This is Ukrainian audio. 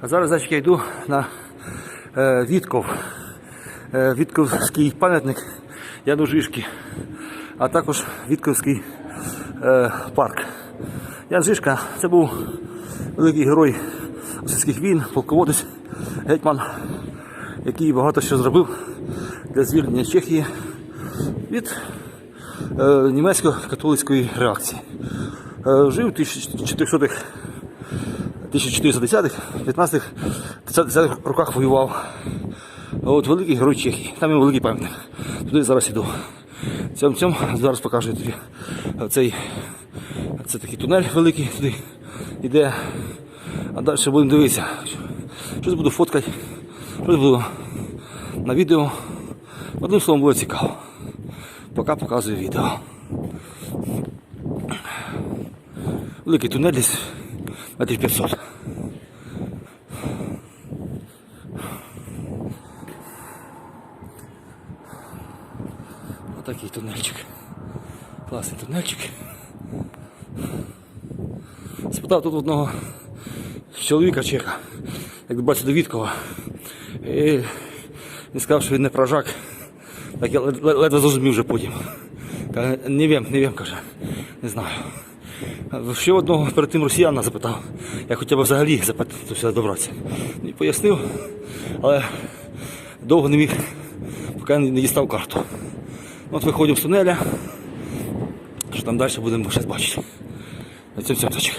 А зараз значить, я йду на е, Вітков. Е, Вітковський пам'ятник Яну Жишки, а також Вітковський е, парк. Ян Жишка це був великий герой російських війн, полководець, гетьман, який багато що зробив для звільнення Чехії від е, німецько-католицької реакції. Е, жив у 1400-х 1410-х, 15-х, 30-х роках воював. От великий герой Чехії. Там є великий пам'ятник. Туди зараз іду. Цьом цьом зараз покажу тобі цей це такий тунель великий туди йде. А далі будемо дивитися. Щось буду фоткати, щось буду на відео. Одним словом буде цікаво. Поки показую відео. Великий тунель десь метрів 500. Отакий тунельчик. Класний тунельчик. Спитав тут одного чоловіка чеха, як бачите, до Віткова. І він сказав, що він не прожак. Так я лед- лед- ледве зрозумів вже потім. Не вім, не вім, каже. Не знаю. Ще одного перед тим росіяна запитав, як хоча б взагалі запитати сюди добратися. І пояснив, але довго не міг, поки не дістав карту. От виходимо з тунеля, що там далі будемо щось бачити. На цьому точка.